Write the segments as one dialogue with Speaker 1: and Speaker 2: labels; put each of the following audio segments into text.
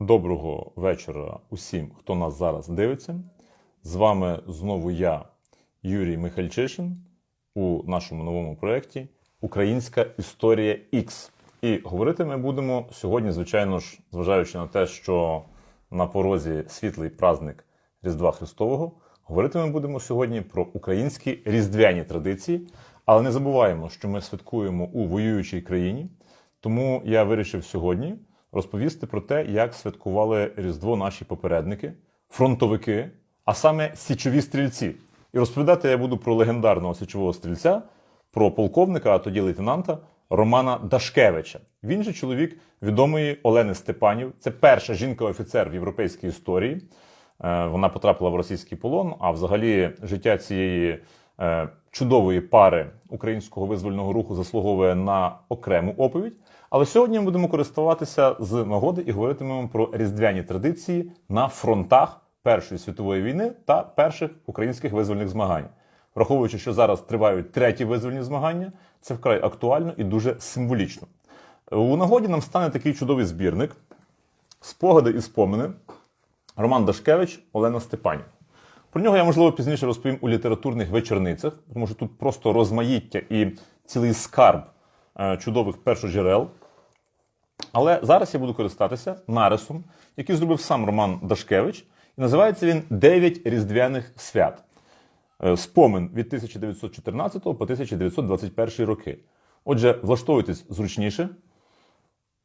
Speaker 1: Доброго вечора усім, хто нас зараз дивиться. З вами знову я, Юрій Михальчишин, у нашому новому проєкті Українська історія X. І говорити ми будемо сьогодні, звичайно ж, зважаючи на те, що на порозі світлий праздник Різдва Христового. Говорити ми будемо сьогодні про українські різдвяні традиції, але не забуваємо, що ми святкуємо у воюючій країні. Тому я вирішив сьогодні розповісти про те, як святкували Різдво наші попередники, фронтовики, а саме січові стрільці. І розповідати я буду про легендарного січового стрільця, про полковника, а тоді лейтенанта Романа Дашкевича. Він же чоловік відомої Олени Степанів. Це перша жінка-офіцер в європейській історії. Е, Вона потрапила в російський полон. А взагалі життя цієї е, чудової пари українського визвольного руху заслуговує на окрему оповідь. Але сьогодні ми будемо користуватися з нагоди і говоритимемо про різдвяні традиції на фронтах Першої світової війни та перших українських визвольних змагань. Враховуючи, що зараз тривають треті визвольні змагання, це вкрай актуально і дуже символічно. У нагоді нам стане такий чудовий збірник спогади і спомини Роман Дашкевич, Олена Степанів. Про нього я, можливо, пізніше розповім у літературних вечорницях, тому що тут просто розмаїття і цілий скарб чудових першоджерел. Але зараз я буду користатися нарисом, який зробив сам Роман Дашкевич, і називається він Дев'ять різдвяних свят. Е, Спомин від 1914 по 1921 роки. Отже, влаштовуйтесь зручніше,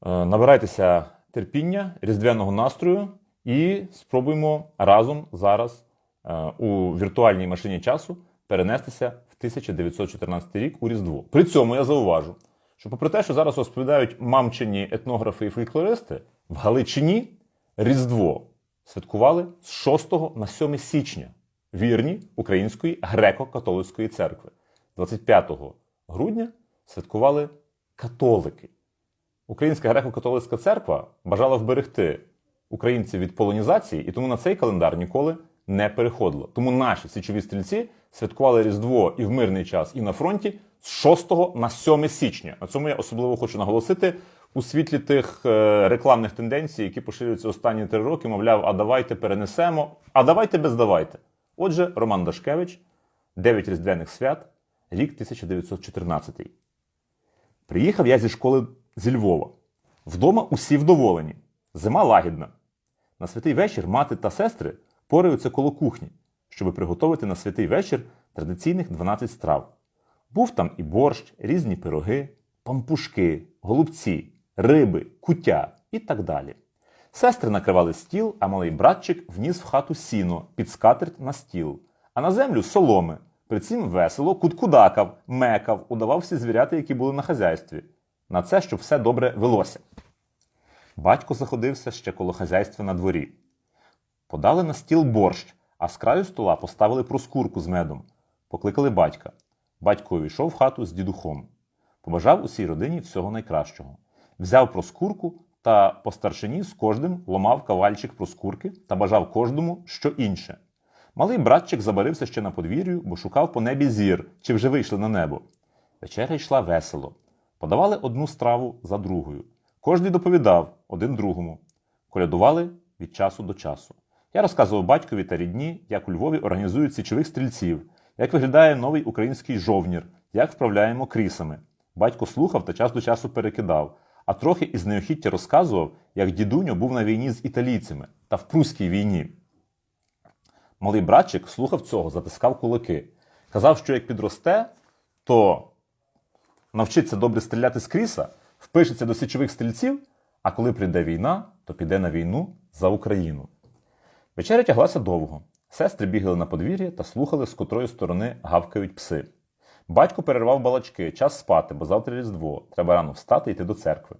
Speaker 1: е, набирайтеся терпіння, різдвяного настрою і спробуємо разом зараз е, у віртуальній машині часу перенестися в 1914 рік у Різдво. При цьому я зауважу, що попри те, що зараз розповідають мамчині етнографи і фольклористи, в Галичині Різдво святкували з 6 на 7 січня вірні Української греко-католицької церкви. 25 грудня святкували католики. Українська греко-католицька церква бажала вберегти українців від полонізації, і тому на цей календар ніколи не переходила. Тому наші січові стрільці святкували Різдво і в мирний час, і на фронті з 6 на 7 січня. На цьому я особливо хочу наголосити у світлі тих е, рекламних тенденцій, які поширюються останні три роки. Мовляв, а давайте перенесемо, а давайте без давайте. Отже, Роман Дашкевич, 9 різдвяних свят, рік 1914. Приїхав я зі школи зі Львова. Вдома усі вдоволені. Зима лагідна. На святий вечір мати та сестри пораються коло кухні, щоб приготувати на святий вечір традиційних 12 страв. Був там і борщ, різні пироги, пампушки, голубці, риби, куття і так далі. Сестри накривали стіл, а малий братчик вніс в хату сіно під скатерть на стіл, а на землю соломи. При цім весело куткудакав, мекав, удавав всі звіряти, які були на хазяйстві. На це, щоб все добре велося. Батько заходився ще коло хазяйства на дворі. Подали на стіл борщ, а з краю стола поставили проскурку з медом. Покликали батька. Батько увійшов в хату з дідухом. Побажав усій родині всього найкращого. Взяв проскурку та по старшині з кожним ломав кавальчик проскурки та бажав кожному що інше. Малий братчик забарився ще на подвір'ю, бо шукав по небі зір, чи вже вийшли на небо. Вечеря йшла весело. Подавали одну страву за другою. Кожний доповідав один другому. Колядували від часу до часу. Я розказував батькові та рідні, як у Львові організують січових стрільців, як виглядає новий український жовнір, як вправляємо крісами. Батько слухав та час до часу перекидав, а трохи із неохіття розказував, як дідуньо був на війні з італійцями та в Пруській війні. Малий братчик слухав цього, затискав кулаки. Казав, що як підросте, то навчиться добре стріляти з кріса, впишеться до січових стрільців, а коли прийде війна, то піде на війну за Україну. Вечеря тяглася довго. Сестри бігали на подвір'я та слухали, з котрої сторони гавкають пси. Батько перервав балачки, час спати, бо завтра Різдво. Треба рано встати і йти до церкви.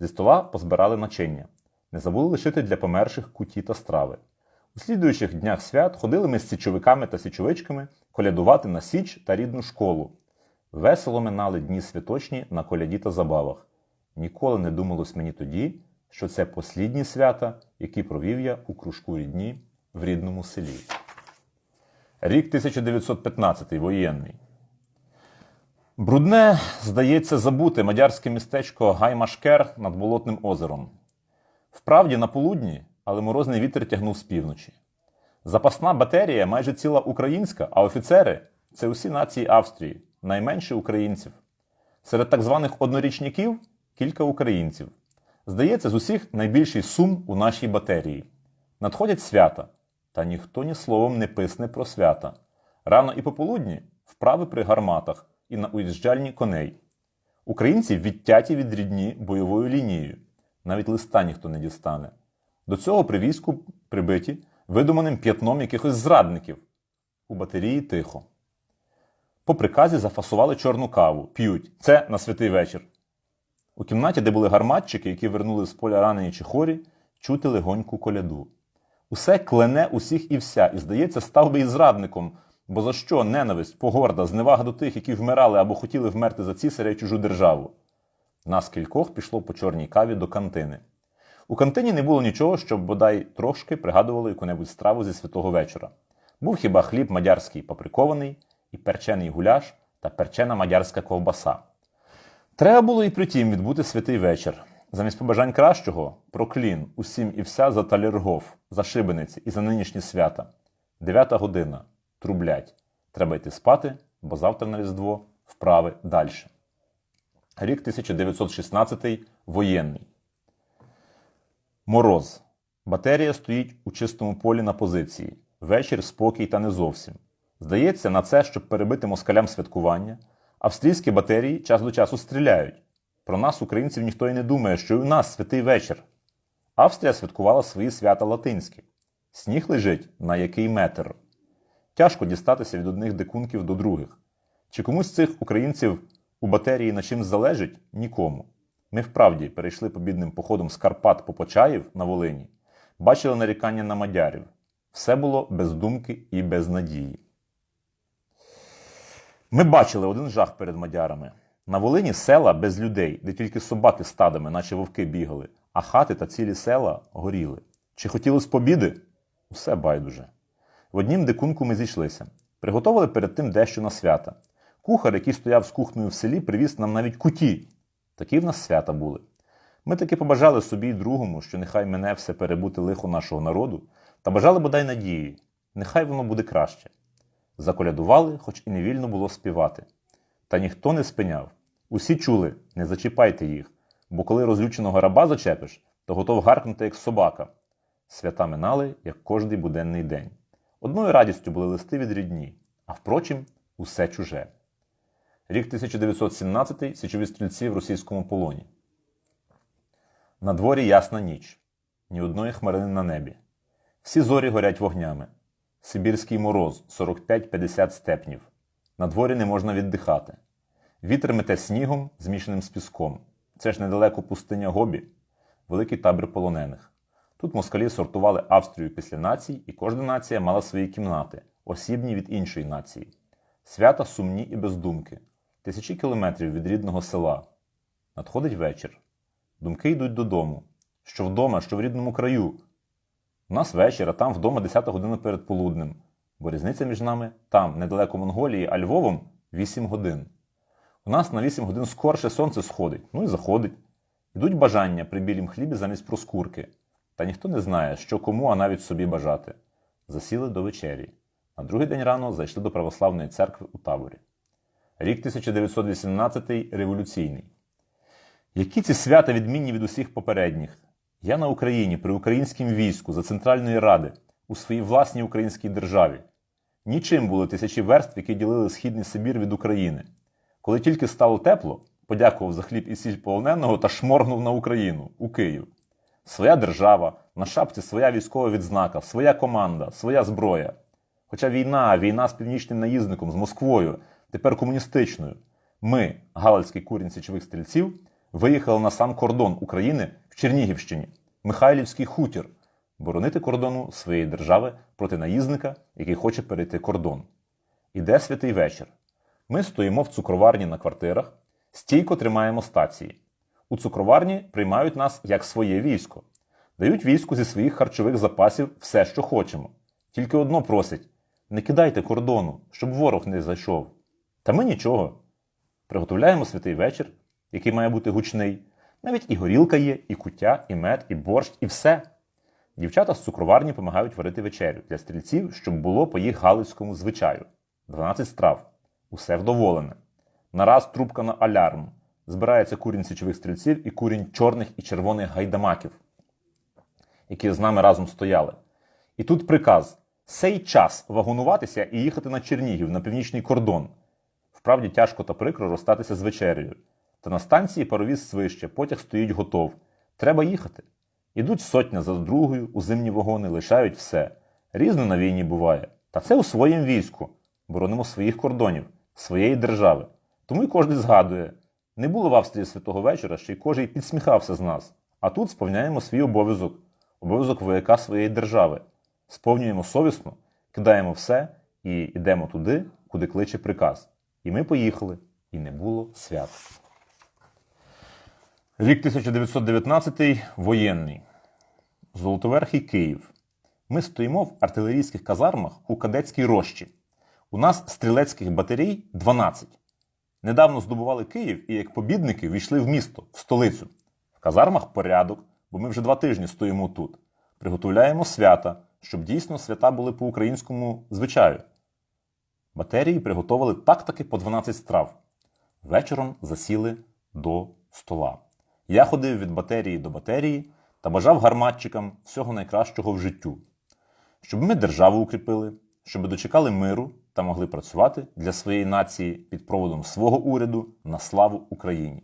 Speaker 1: Зі стола позбирали начиння. Не забули лишити для померших куті та страви. У слідуючих днях свят ходили ми з січовиками та січовичками колядувати на січ та рідну школу. Весело минали дні святочні на коляді та забавах. Ніколи не думалось мені тоді, що це послідні свята, які провів я у кружку рідні в рідному селі. Рік 1915 воєнний. Брудне, здається, забуте мадярське містечко Гаймашкер над Болотним озером. Вправді на полудні, але морозний вітер тягнув з півночі. Запасна батерія майже ціла українська, а офіцери це усі нації Австрії, найменше українців. Серед так званих однорічників кілька українців. Здається, з усіх найбільший сум у нашій батерії. Надходять свята, та ніхто ні словом не писне про свята. Рано і пополудні вправи при гарматах і на уїжджальні коней. Українці відтяті від рідні бойовою лінією. Навіть листа ніхто не дістане. До цього при війську прибиті видуманим п'ятном якихось зрадників. У батареї тихо. По приказі зафасували чорну каву, п'ють. Це на святий вечір. У кімнаті, де були гарматчики, які вернули з поля ранені чи хорі, чути легоньку коляду. Усе клене усіх і вся, і, здається, став би і зрадником, бо за що ненависть, погорда, зневага до тих, які вмирали або хотіли вмерти за цісаря й чужу державу. Нас кількох пішло по чорній каві до кантини. У кантині не було нічого, щоб бодай трошки пригадувало яку-небудь страву зі святого вечора. Був хіба хліб мадярський паприкований, і перчений гуляш та перчена мадярська ковбаса. Треба було і притім відбути святий вечір. Замість побажань кращого проклін усім і вся за талергов, за шибениці і за нинішні свята. Дев'ята година. Трублять. Треба йти спати, бо завтра на Різдво вправи далі. Рік 1916 воєнний. Мороз. Батерія стоїть у чистому полі на позиції. Вечір спокій та не зовсім. Здається, на це, щоб перебити москалям святкування, австрійські батерії час до часу стріляють. Про нас, українців, ніхто й не думає, що й у нас святий вечір. Австрія святкувала свої свята латинські. Сніг лежить на який метр. Тяжко дістатися від одних дикунків до других. Чи комусь цих українців у батерії на чимсь залежить? Нікому. Ми вправді перейшли побідним походом з Карпат по Почаїв на Волині, бачили нарікання на мадярів. Все було без думки і без надії. Ми бачили один жах перед мадярами. На Волині села без людей, де тільки собаки стадами, наче вовки бігали, а хати та цілі села горіли. Чи хотілося побіди? Усе байдуже. В однім дикунку ми зійшлися. Приготували перед тим дещо на свята. Кухар, який стояв з кухнею в селі, привіз нам навіть куті. Такі в нас свята були. Ми таки побажали собі й другому, що нехай мене все перебути лихо нашого народу, та бажали бодай надії, нехай воно буде краще. Заколядували, хоч і невільно було співати. Та ніхто не спиняв. Усі чули, не зачіпайте їх, бо коли розлюченого раба зачепиш, то готов гаркнути, як собака. Свята минали, як кожний буденний день. Одною радістю були листи від рідні, а впрочем, усе чуже. Рік 1917 січові стрільці в російському полоні. На дворі ясна ніч, ні одної хмарини на небі. Всі зорі горять вогнями. Сибірський мороз 45-50 степнів. На дворі не можна віддихати. Вітер мете снігом, змішаним з піском. Це ж недалеко пустиня Гобі, великий табір полонених. Тут москалі сортували Австрію після націй, і кожна нація мала свої кімнати, осібні від іншої нації. Свята сумні і бездумки. Тисячі кілометрів від рідного села. Надходить вечір. Думки йдуть додому. Що вдома, що в рідному краю. У нас вечір, а там вдома 10 година перед полуднем, бо різниця між нами там, недалеко Монголії, а Львовом 8 годин. У нас на 8 годин скорше сонце сходить, ну і заходить. Йдуть бажання при білім хлібі замість проскурки. Та ніхто не знає, що кому, а навіть собі бажати. Засіли до вечері. На другий день рано зайшли до православної церкви у таборі. Рік 1918 революційний. Які ці свята відмінні від усіх попередніх? Я на Україні при українському війську за Центральної Ради у своїй власній українській державі. Нічим були тисячі верств, які ділили Східний Сибір від України. Коли тільки стало тепло, подякував за хліб і сіль полоненого та шморгнув на Україну у Київ. Своя держава, на шапці своя військова відзнака, своя команда, своя зброя. Хоча війна, війна з північним наїзником, з Москвою, тепер комуністичною. Ми, галицький курінь січових стрільців, виїхали на сам кордон України в Чернігівщині, Михайлівський хутір, боронити кордону своєї держави проти наїзника, який хоче перейти кордон. Іде святий вечір. Ми стоїмо в цукроварні на квартирах, стійко тримаємо стації. У цукроварні приймають нас як своє військо, дають війську зі своїх харчових запасів все, що хочемо. Тільки одно просять: не кидайте кордону, щоб ворог не зайшов. Та ми нічого. Приготовляємо святий вечір, який має бути гучний, Навіть і горілка є, і куття, і мед, і борщ, і все. Дівчата з цукроварні допомагають варити вечерю для стрільців, щоб було по їх галицькому звичаю. 12 страв. Усе вдоволене. Нараз трубка на алярм. Збирається курінь січових стрільців і курінь чорних і червоних гайдамаків, які з нами разом стояли. І тут приказ сей час вагонуватися і їхати на Чернігів, на північний кордон. Вправді тяжко та прикро розстатися з вечерею. Та на станції паровіз свище, потяг стоїть готов. Треба їхати. Ідуть сотня за другою, у зимні вагони, лишають все. Різно на війні буває. Та це у своїм війську. Боронимо своїх кордонів, своєї держави. Тому й кожен згадує. Не було в Австрії святого вечора, що й кожен підсміхався з нас. А тут сповняємо свій обов'язок, обов'язок вояка своєї держави. Сповнюємо совісно, кидаємо все і йдемо туди, куди кличе приказ. І ми поїхали, і не було свят. Рік 1919 воєнний. Золотоверхий Київ. Ми стоїмо в артилерійських казармах у кадетській рощі. У нас стрілецьких батарей 12. Недавно здобували Київ і як побідники війшли в місто, в столицю. В казармах порядок, бо ми вже два тижні стоїмо тут. Приготовляємо свята, щоб дійсно свята були по українському звичаю. Батерії приготували так-таки по 12 страв. Вечором засіли до стола. Я ходив від батерії до батерії та бажав гарматчикам всього найкращого в життю, щоб ми державу укріпили, щоб дочекали миру та могли працювати для своєї нації під проводом свого уряду на славу Україні.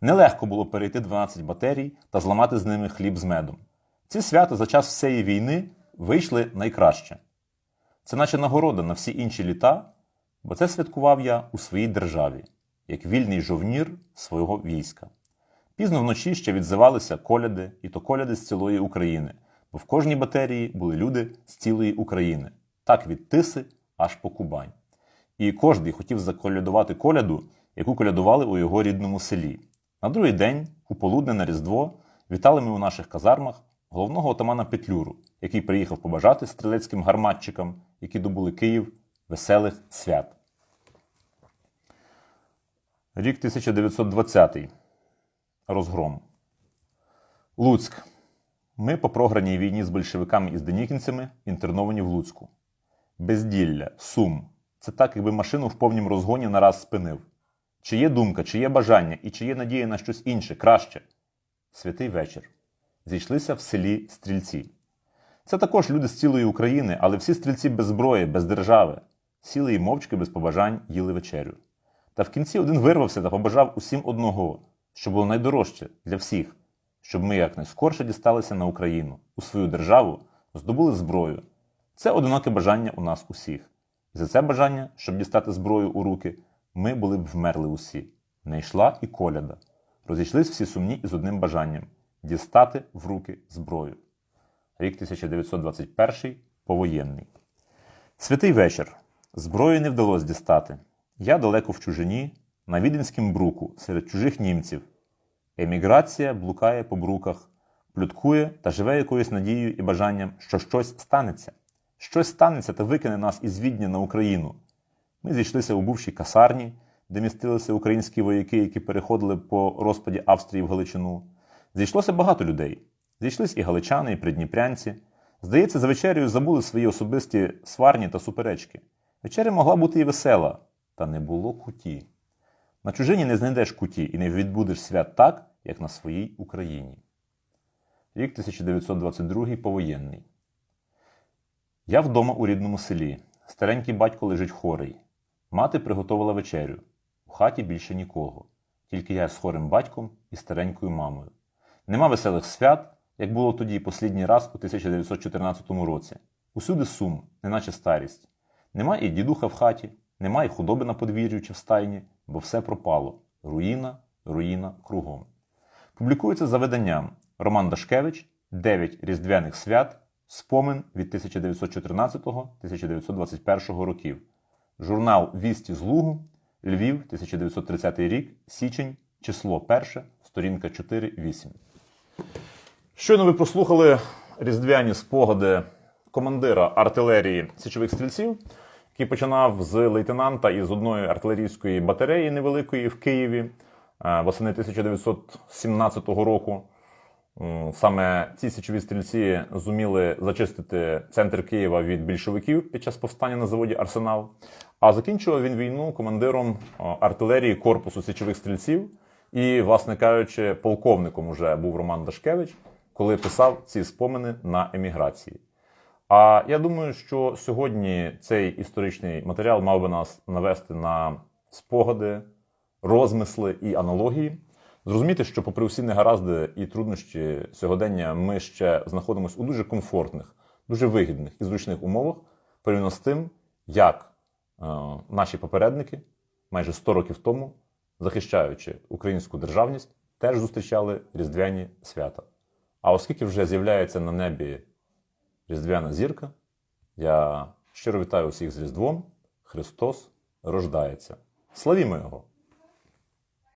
Speaker 1: Нелегко було перейти 12 батерій та зламати з ними хліб з медом. Ці свята за час всієї війни вийшли найкраще. Це наче нагорода на всі інші літа, бо це святкував я у своїй державі, як вільний жовнір свого війська. Пізно вночі ще відзивалися коляди, і то коляди з цілої України, бо в кожній батерії були люди з цілої України, так від Тиси аж по Кубань. І кожний хотів заколядувати коляду, яку колядували у його рідному селі. На другий день, у полудне на Різдво, вітали ми у наших казармах головного отамана Петлюру, який приїхав побажати стрілецьким гарматчикам, які добули Київ, веселих свят. Рік 1920. Розгром. Луцьк. Ми по програній війні з большевиками і з денікінцями інтерновані в Луцьку. Безділля, сум. Це так, якби машину в повнім розгоні нараз спинив. Чи є думка, чи є бажання і чи є надія на щось інше, краще? Святий вечір. Зійшлися в селі стрільці. Це також люди з цілої України, але всі стрільці без зброї, без держави. Сіли і мовчки без побажань їли вечерю. Та в кінці один вирвався та побажав усім одного, що було найдорожче для всіх, щоб ми якнайскорше дісталися на Україну, у свою державу, здобули зброю. Це одиноке бажання у нас усіх. І за це бажання, щоб дістати зброю у руки, ми були б вмерли усі. Не йшла і коляда. Розійшлись всі сумні із одним бажанням дістати в руки зброю. Рік 1921 повоєнний. Святий вечір. Зброї не вдалося дістати. Я далеко в чужині, на віденськім бруку, серед чужих німців. Еміграція блукає по бруках, плюткує та живе якоюсь надією і бажанням, що щось станеться. Щось станеться та викине нас із Відня на Україну. Ми зійшлися у бувшій касарні, де містилися українські вояки, які переходили по розпаді Австрії в Галичину. Зійшлося багато людей. Зійшлись і галичани, і придніпрянці. Здається, за вечерею забули свої особисті сварні та суперечки. Вечеря могла бути і весела, та не було куті. На чужині не знайдеш куті і не відбудеш свят так, як на своїй Україні. Рік 1922 повоєнний. Я вдома у рідному селі. Старенький батько лежить хворий. Мати приготувала вечерю. У хаті більше нікого. Тільки я з хворим батьком і старенькою мамою. Нема веселих свят, як було тоді послідній раз у 1914 році. Усюди сум, неначе старість. Нема і дідуха в хаті, нема і худоби на подвір'ю чи в стайні, бо все пропало. Руїна, руїна кругом. Публікується за виданням Роман Дашкевич Дев'ять різдвяних свят. Спомин від 1914-1921 років. Журнал Вісті з Лугу, Львів, 1930 рік, січень, число 1, сторінка 4-8. Щойно ви прослухали різдвяні спогади командира артилерії січових стрільців, який починав з лейтенанта із одної артилерійської батареї невеликої в Києві. е, восени 1917 року. Саме ці січові стрільці зуміли зачистити центр Києва від більшовиків під час повстання на заводі Арсенал. А закінчував він війну командиром артилерії корпусу січових стрільців. І, власне кажучи, полковником уже був Роман Дашкевич, коли писав ці спомини на еміграції. А я думаю, що сьогодні цей історичний матеріал мав би нас навести на спогади, розмисли і аналогії. Зрозуміти, що, попри всі негаразди і труднощі сьогодення, ми ще знаходимося у дуже комфортних, дуже вигідних і зручних умовах порівняно з тим, як е, наші попередники майже 100 років тому, захищаючи українську державність, теж зустрічали різдвяні свята. А оскільки вже з'являється на небі різдвяна зірка, я щиро вітаю усіх з Різдвом. Христос рождається. Славімо Його!